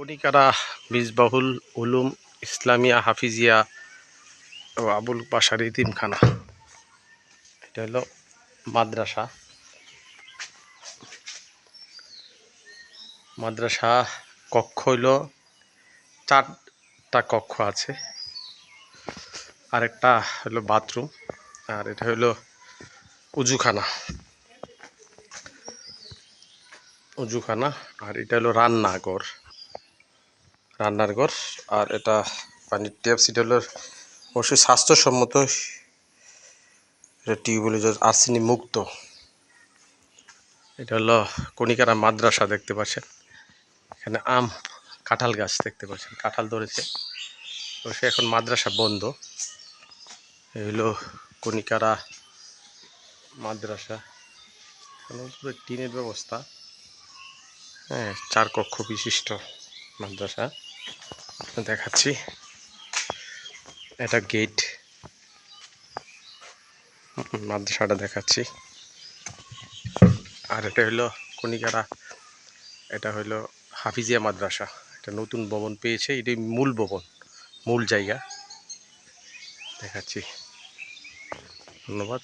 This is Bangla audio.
কণিকারা মিসবাহুল উলুম, ইসলামিয়া হাফিজিয়া ও আবুল বাসার ইতিমখানা। এটা হলো মাদ্রাসা। মাদ্রাসা কক্ষ হইল চারটা কক্ষ আছে। আরেকটা হলো বাথরুম আর এটা হলো উজুখানা। উজুখানা আর এটা হলো রান্নাঘর। রান্নার ঘর, আর এটা পানির ট্যাপ সেটা হলো অবশ্যই স্বাস্থ্যসম্মত। এটা টিউবওয়েল আর্সেনি মুক্ত। এটা হলো কণিকারা মাদ্রাসা দেখতে পাচ্ছেন। এখানে আম, কাঁঠাল গাছ দেখতে পাচ্ছেন। কাঁঠাল ধরেছে। অবশ্যই এখন মাদ্রাসা বন্ধ। এই হলো কণিকারা মাদ্রাসা। টিনের ব্যবস্থা। হ্যাঁ চার কক্ষ বিশিষ্ট মাদ্রাসা। দেখাচ্ছি। এটা গেট মাদ্রাসাটা দেখাচ্ছি। আর এটা হলো কণিকারা, এটা হলো হাফিজিয়া মাদ্রাসা। এটা নতুন ভবন পেয়েছে, এটাই মূল ভবন, মূল জায়গা। দেখাচ্ছি। ধন্যবাদ।